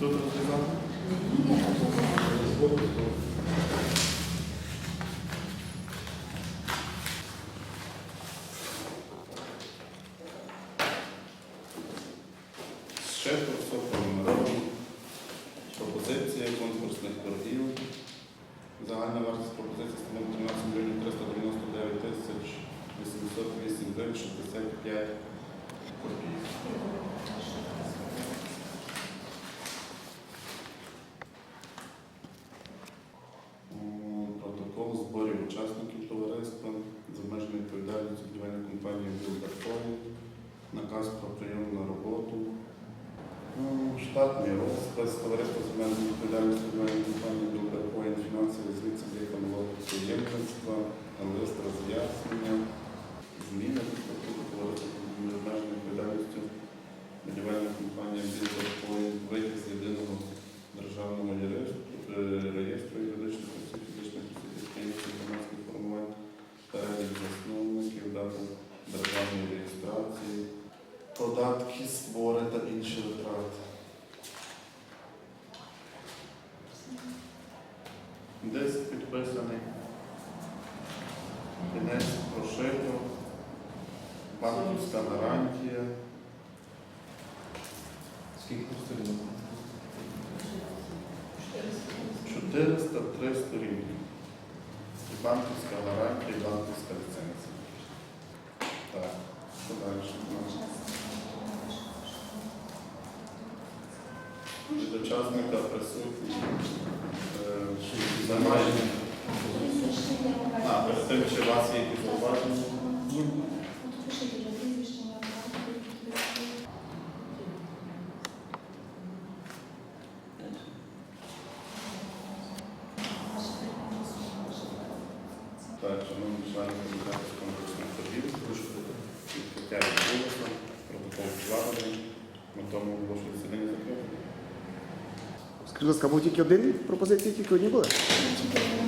Тут розв'язати? Ще пронумеровано. Пропозиція конкурсних торгів. Загальна вартість пропозиції становить 13 мільйонів 399 тисяч 808 гривень 65 копійок. Наказ про прийом на роботу, Ну, штатний розпис товариство з мене відповідальністю податки, збори та інші витрати. Десь підписаний кінець прошито, банківська гарантія. Скільки сторінок? 403 сторінки. І банківська гарантія, і банківська ліцензія. Так, що далі? Від учасника присутні. Е, Немає. А, перед тим, чи у вас є якісь зауваження? Так, шановні члени комітету з конкурсних. Будь ласка, був тільки один пропозиції, тільки одні були? Значить,